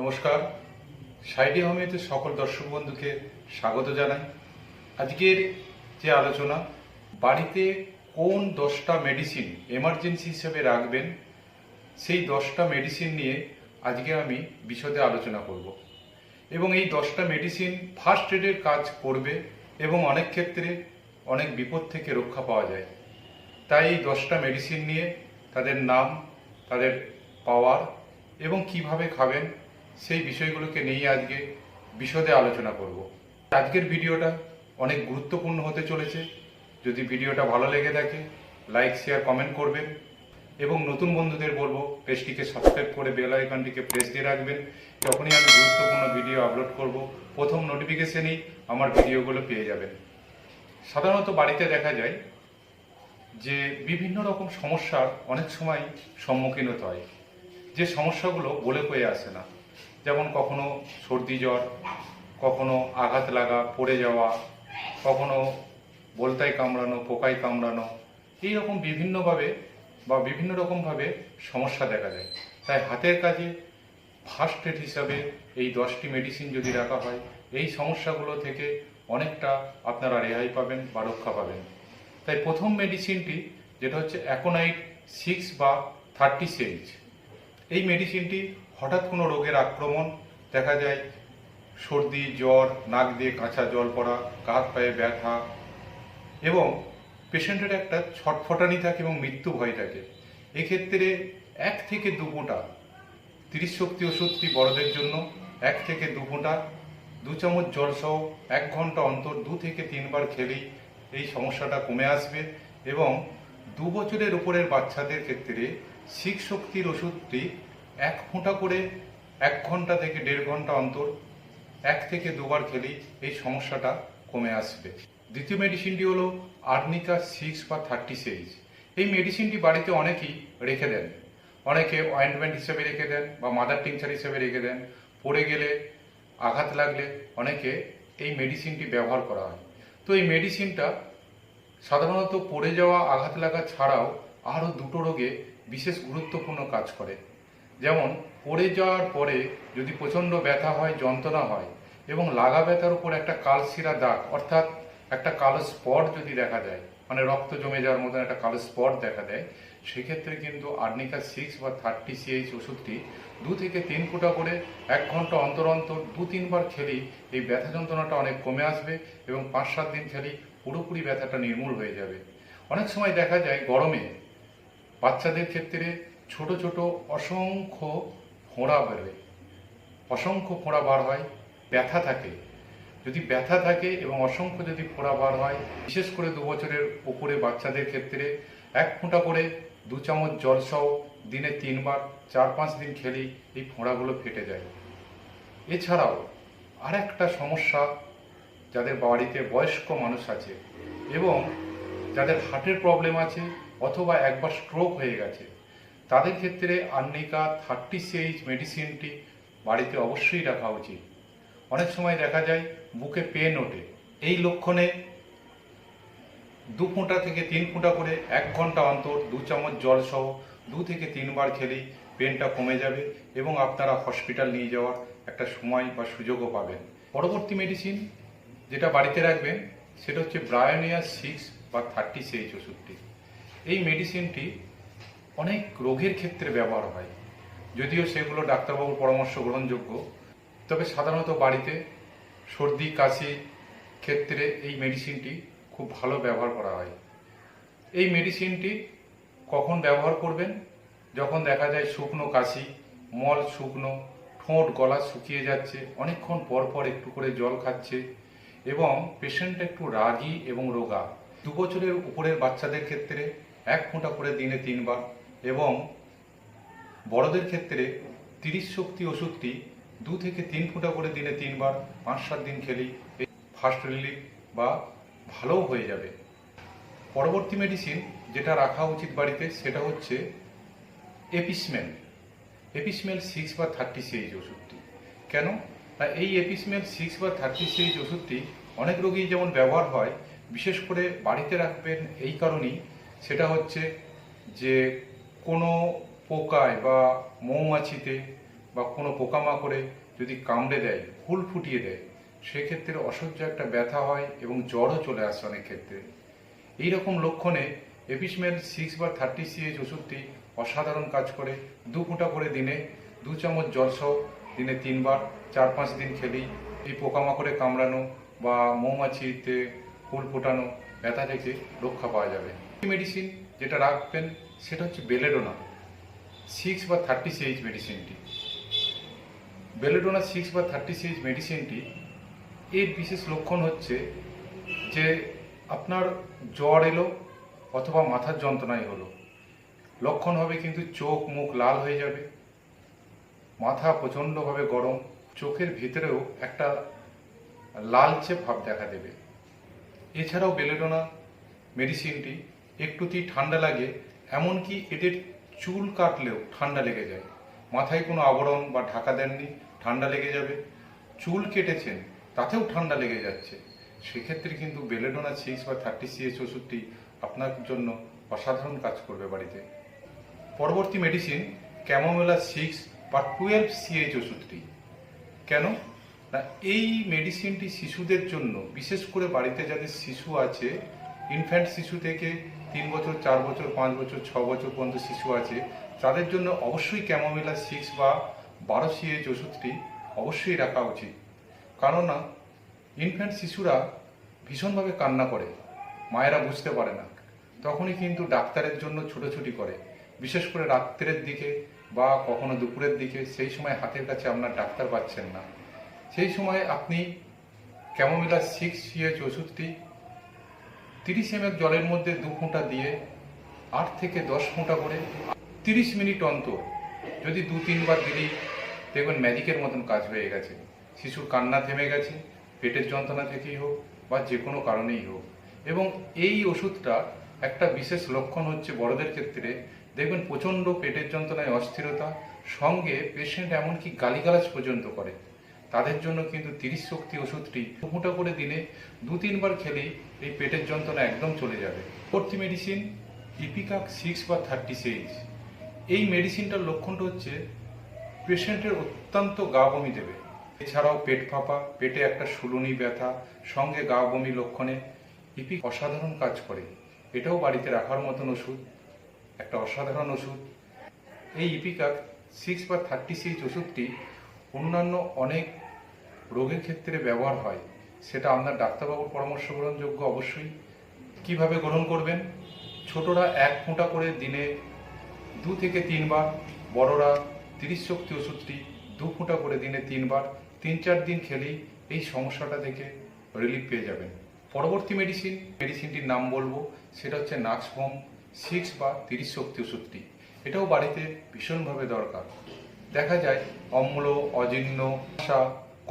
নমস্কার। সাইডি হোমিওতে সকল দর্শক বন্ধুকে স্বাগত জানাই। আজকের যে আলোচনা, বাড়িতে কোন দশটা মেডিসিন এমার্জেন্সি হিসেবে রাখবেন, সেই দশটা মেডিসিন নিয়ে আজকে আমি বিশদে আলোচনা করব। এবং এই দশটা মেডিসিন ফার্স্ট এডের কাজ করবে এবং অনেক ক্ষেত্রে অনেক বিপদ থেকে রক্ষা পাওয়া যায়। তাই এই দশটা মেডিসিন নিয়ে তাদের নাম, তাদের পাওয়ার এবং কীভাবে খাবেন সেই বিষয়গুলোকে নিয়ে আজকে বিশদে আলোচনা করব। আজকের ভিডিওটা অনেক গুরুত্বপূর্ণ হতে চলেছে। যদি ভিডিওটা ভালো লেগে থাকে, লাইক, শেয়ার, কমেন্ট করবেন। এবং নতুন বন্ধুদের বলব, পেজটিকে সাবস্ক্রাইব করে বেল আইকনটিকে প্রেস দিয়ে রাখবেন। যখনই আমি গুরুত্বপূর্ণ ভিডিও আপলোড করব, প্রথম নোটিফিকেশনেই আমার ভিডিওগুলো পেয়ে যাবেন। সাধারণত বাড়িতে দেখা যায় যে বিভিন্ন রকম সমস্যার অনেক সময় সম্মুখীন হতে হয়। যে সমস্যাগুলো বলে কয়ে আসে না। যেমন কখনো সর্দি জ্বর, কখনো আঘাত লাগা, পড়ে যাওয়া, কখনো বলতায় কামড়ানো, পোকায় কামড়ানো, এইরকম বিভিন্নভাবে বা বিভিন্ন রকমভাবে সমস্যা দেখা যায় তাই হাতের কাজে ফার্স্ট এড হিসাবে এই দশটি মেডিসিন যদি রাখা হয়, এই সমস্যাগুলো থেকে অনেকটা আপনারা রেহাই পাবেন বা রক্ষা পাবেন। তাই প্রথম মেডিসিনটি যেটা হচ্ছে অ্যাকোনাইট সিক্স বা থার্টি সেঞ্জ এই মেডিসিনটি হঠাৎ কোনো রোগের আক্রমণ, দেখা যায় সর্দি, জ্বর, নাক দিয়ে কাঁচা জল পড়া, কাঁধ পায়ে ব্যথা এবং পেশেন্টের একটা ছটফটানি থাকে এবং মৃত্যু ভয় থাকে। এক্ষেত্রে এক থেকে দু ফোঁটা তিরিশ শক্তি ওষুধটি বড়দের জন্য? এক থেকে দু ফোঁটা দু চামচ জল সহ এক ঘণ্টা অন্তর দু থেকে তিনবার খেলেই এই সমস্যাটা কমে আসবে এবং দু বছরের উপরের বাচ্চাদের ক্ষেত্রে শিখ শক্তির ওষুধটি এক ফোঁটা করে এক ঘণ্টা থেকে দেড় ঘণ্টা অন্তর, এক থেকে দুবার খেলেই এই সমস্যাটা কমে আসবে। দ্বিতীয় মেডিসিনটি হলো আর্নিকা সিক্স বা থার্টি সেইজ এই মেডিসিনটি বাড়িতে অনেকেই রেখে দেন। অনেকে অয়েন্টমেন্ট হিসেবে রেখে দেন বা মাদার টিংচার হিসেবে রেখে দেন। পড়ে গেলে আঘাত লাগলে অনেকে এই মেডিসিনটি ব্যবহার করা হয়। তো এই মেডিসিনটা সাধারণত পড়ে যাওয়া, আঘাত লাগা ছাড়াও আরও দুটো রোগে বিশেষ গুরুত্বপূর্ণ কাজ করে। যেমন, পড়ে যাওয়ার পরে যদি প্রচণ্ড ব্যথা হয়, যন্ত্রণা হয় এবং লাগা ব্যথার উপর একটা কালশিরা দাগ, অর্থাৎ একটা কালো স্পট যদি দেখা যায় মানে রক্ত জমে যাওয়ার মতন একটা কালো স্পট দেখা দেয়, সেক্ষেত্রে কিন্তু আর্নিকা সিক্স বা থার্টি সিএইচ ওষুধটি দু থেকে তিন ফুটা করে এক ঘণ্টা অন্তর অন্তর দু তিনবার খেলেই এই ব্যথা যন্ত্রণাটা অনেক কমে আসবে এবং পাঁচ সাত দিন খেলেই পুরোপুরি ব্যথাটা নির্মূল হয়ে যাবে। অনেক সময় দেখা যায় গরমে বাচ্চাদের ক্ষেত্রে ছোট ছোট অসংখ্য ফোঁড়া বেরোয়। অসংখ্য ফোঁড়া বার হয়, ব্যথা থাকে। যদি ব্যথা থাকে এবং অসংখ্য যদি ফোঁড়া বার হয়, বিশেষ করে দু বছরের উপরে বাচ্চাদের ক্ষেত্রে এক ফোঁটা করে দু চামচ জল সহ দিনে তিনবার, চার পাঁচ দিন খেলেই এই ফোঁড়াগুলো ফেটে যায়। এছাড়াও আর একটা সমস্যা যাদের বাড়িতে বয়স্ক মানুষ আছে এবং যাদের হার্টের প্রবলেম আছে অথবা একবার স্ট্রোক হয়ে গেছে। তাদের ক্ষেত্রে আর্নিকা থার্টি সেইজ মেডিসিনটি বাড়িতে অবশ্যই রাখা উচিত। অনেক সময় দেখা যায় বুকে পেন ওঠে। এই লক্ষণে দু ফোঁটা থেকে তিন ফোঁটা করে এক ঘণ্টা অন্তর দু চামচ জল সহ দু থেকে তিনবার খেলেই পেনটা কমে যাবে এবং আপনারা হসপিটাল নিয়ে যাওয়ার একটা সময় বা সুযোগও পাবেন। পরবর্তী মেডিসিন যেটা বাড়িতে রাখবেন, সেটা হচ্ছে ব্রায়োনিয়া সিক্স বা থার্টি সেইচ ওষুধটি। এই মেডিসিনটি অনেক রোগের ক্ষেত্রে ব্যবহার হয়। যদিও সেগুলো ডাক্তারবাবুর পরামর্শ গ্রহণযোগ্য, তবে সাধারণত বাড়িতে সর্দি, কাশি ক্ষেত্রে এই মেডিসিনটি খুব ভালো ব্যবহার করা হয়। এই মেডিসিনটি কখন ব্যবহার করবেন? যখন দেখা যায় শুকনো কাশি, মল শুকনো, ঠোঁট, গলা শুকিয়ে যাচ্ছে, অনেকক্ষণ পর পর একটু করে জল খাচ্ছে এবং পেশেন্ট একটু রাগী এবং রোগা। দু বছরের উপরের বাচ্চাদের ক্ষেত্রে এক ফোঁটা করে দিনে তিনবার এবং বড়দের ক্ষেত্রে তিরিশ শক্তি ওষুধটি দু থেকে তিন ফোঁটা করে দিনে তিনবার, পাঁচ সাত দিন খেলি ফার্স্ট রিলিফ বা ভালোও হয়ে যাবে। পরবর্তী মেডিসিন যেটা রাখা উচিত বাড়িতে সেটা হচ্ছে apis mel apis mel six বা থার্টি সিএইচ ওষুধটি। কেন? না এই এপিসমেল সিক্স বা থার্টি সিএইচ ওষুধটি অনেক রোগী যেমন ব্যবহার হয়, বিশেষ করে বাড়িতে রাখবেন এই কারণেই সেটা হচ্ছে যে কোনো পোকায় বা মৌমাছিতে বা কোনো পোকামাকড়ে যদি কামড়ে দেয়, ফুল ফুটিয়ে দেয়, সেক্ষেত্রে অসহ্য একটা ব্যথা হয় এবং জ্বরও চলে আসে অনেক ক্ষেত্রে। এই রকম লক্ষণে এপিসমেল সিক্স বা থার্টি সিএইচ ওষুধটি অসাধারণ কাজ করে। দু ফুটা করে দিনে দু চামচ জল জলসহ দিনে তিনবার, চার পাঁচ দিন খেলেই এই পোকামাকড়ে কামড়ানো বা মৌমাছিতে ফুল ফোটানো, ব্যথা থেকে রক্ষা পাওয়া যাবে। মেডিসিন যেটা রাখবেন, সেটা হচ্ছে বেলেডোনা সিক্স বা থার্টি সিএইচ মেডিসিনটি বেলেডোনা সিক্স বা থার্টি সিএইচ মেডিসিনটি এর বিশেষ লক্ষণ হচ্ছে যে আপনার জ্বর এলো অথবা মাথার যন্ত্রণাই হলো। লক্ষণ হবে কিন্তু চোখ মুখ লাল হয়ে যাবে, মাথা প্রচণ্ডভাবে গরম, চোখের ভিতরেও একটা লালচে ভাব দেখা দেবে। এছাড়াও বেলেডোনা মেডিসিনটি একটুতেই ঠান্ডা লাগে, এমনকি এদের চুল কাটলেও ঠান্ডা লেগে যায়। মাথায় কোনো আবরণ বা ঢাকা দেননি, ঠান্ডা লেগে যাবে। চুল কেটেছেন, তাতেও ঠান্ডা লেগে যাচ্ছে। সেক্ষেত্রে কিন্তু বেলেডোনা সিক্স বা থার্টি সিএইচ ওষুধটি আপনার জন্য অসাধারণ কাজ করবে বাড়িতে। পরবর্তী মেডিসিন ক্যামোমেলা সিক্স বা টুয়েলভ সিএইচ ওষুধটি। কেন? না, এই মেডিসিনটি শিশুদের জন্য, বিশেষ করে বাড়িতে যাদের শিশু আছে ইনফ্যান্ট শিশু থেকে তিন বছর, চার বছর, পাঁচ বছর, ছ বছর পর্যন্ত শিশু আছে, তাদের জন্য অবশ্যই ক্যামোমিলা সিক্স বা বারো সিএইচ ওষুধটি অবশ্যই রাখা উচিত। কারণ ইনফ্যান্ট শিশুরা ভীষণভাবে কান্না করে, মায়েরা বুঝতে পারে না। তখনই কিন্তু ডাক্তারের জন্য ছুটোছুটি করে, বিশেষ করে রাত্রের দিকে বা কখনো দুপুরের দিকে, সেই সময় হাতের কাছে আপনার ডাক্তার পাচ্ছেন না। সেই সময় আপনি ক্যামোমিলা সিক্স সিএইচ ওষুধটি তিরিশ এম জলের মধ্যে দু ফোঁটা দিয়ে আট থেকে দশ ফোঁটা করে তিরিশ মিনিট অন্তর যদি দু তিনবার দিলেই দেখবেন ম্যাজিকের মতন কাজ হয়ে গেছে। শিশুর কান্না থেমে গেছে, পেটের যন্ত্রণা থেকেই হোক বা যে কোনো কারণেই হোক। এবং এই ওষুধটা একটা বিশেষ লক্ষণ হচ্ছে বড়দের ক্ষেত্রে। দেখবেন প্রচণ্ড পেটের যন্ত্রণায় অস্থিরতা, সঙ্গে পেশেন্ট এমনকি গালিগালাজ পর্যন্ত করে। তাদের জন্য কিন্তু তিরিশ শক্তি ওষুধটি ফুটা করে দিনে দু তিনবার খেলেই এই পেটের যন্ত্রণা একদম চলে যাবে। পরবর্তী মেডিসিন ইপিকাক সিক্স বা থার্টি সিক্স এই মেডিসিনটার লক্ষণটা হচ্ছে পেশেন্টের অত্যন্ত গা বমি দেবে। এছাড়াও পেট ফাঁপা, পেটে একটা শুলুনি ব্যথা, সঙ্গে গা বমি লক্ষণে ইপিক অসাধারণ কাজ করে। এটাও বাড়িতে রাখার মতন ওষুধ, একটা অসাধারণ ওষুধ। এই ইপিকাক সিক্স বা থার্টি সিক্স ওষুধটি অন্যান্য অনেক রোগের ক্ষেত্রে ব্যবহার হয়, সেটা আপনার ডাক্তারবাবুর পরামর্শ গ্রহণযোগ্য অবশ্যই। কীভাবে গ্রহণ করবেন? ছোটরা এক ফোঁটা করে দিনে দু থেকে তিনবার, বড়রা তিরিশ শক্তি ওষুধটি দু ফোঁটা করে দিনে তিনবার, তিন চার দিন খেলেই এই সমস্যাটা থেকে রিলিফ পেয়ে যাবেন। পরবর্তী মেডিসিন মেডিসিনটির নাম বলব, সেটা হচ্ছে নাক্সভোম সিক্স বা তিরিশ শক্তি ওষুধটি। এটাও বাড়িতে ভীষণভাবে দরকার। দেখা যায় অম্ল, অজীর্ণ, আশা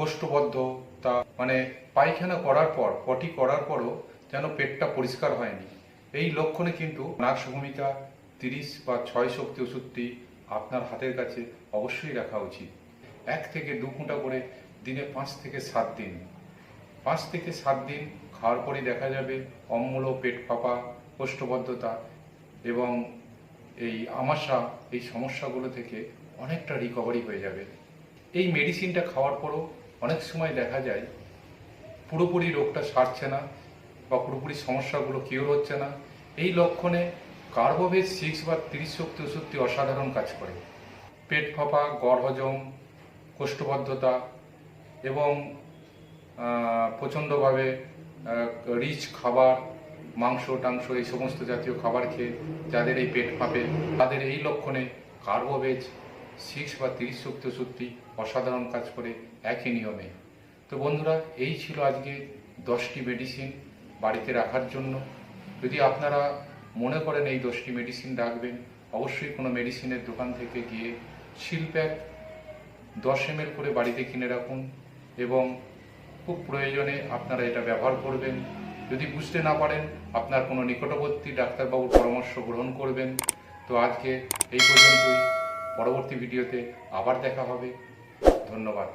কোষ্ঠবদ্ধতা মানে পায়খানা করার পর, পটি করার পরও যেন পেটটা পরিষ্কার হয়নি। এই লক্ষণে কিন্তু নাক্স ভূমিকা তিরিশ বা ছয় শক্তি ওষুধটি আপনার হাতের কাছে অবশ্যই রাখা উচিত। এক থেকে দু ঘণ্টা করে দিনে পাঁচ থেকে সাত দিন। পাঁচ থেকে সাত দিন খাওয়ার পরে দেখা যাবে অম্ল, পেট ফাঁপা, কোষ্ঠবদ্ধতা এবং এই আমাশা, এই সমস্যাগুলো থেকে অনেকটা রিকভারি হয়ে যাবে। এই মেডিসিনটা খাওয়ার পরও অনেক সময় দেখা যায়, পুরোপুরি রোগটা সারছে না বা পুরোপুরি সমস্যাগুলো কিওর হচ্ছে না। এই লক্ষণে কার্বোভেজ সিক্স বা তিরিশ শক্তি ওষুধটি অসাধারণ কাজ করে। পেট ফাঁপা গড় হজম কোষ্ঠবদ্ধতা এবং প্রচণ্ডভাবে রিচ খাবার, মাংস, টাংস এই সমস্ত জাতীয় খাবার খেয়ে যাদের এই পেট ফাঁপে, তাদের এই লক্ষণে কার্বোভেজ সিক্স বা তিরিশ শক্তি সত্যি অসাধারণ কাজ করে একই নিয়মে। তো বন্ধুরা, এই ছিল আজকে দশটি মেডিসিন বাড়িতে রাখার জন্য। যদি আপনারা মনে করেন এই দশটি মেডিসিন রাখবেন, অবশ্যই কোনো মেডিসিনের দোকান থেকে গিয়ে শিলপ্যাক দশ এম করে বাড়িতে কিনে রাখুন এবং খুব প্রয়োজনে আপনারা এটা ব্যবহার করবেন। যদি বুঝতে না পারেন, আপনার কোনো নিকটবর্তী ডাক্তারবাবুর পরামর্শ গ্রহণ করবেন। তো আজকে এই পর্যন্তই। পরবর্তী ভিডিওতে আবার দেখা হবে। ধন্যবাদ।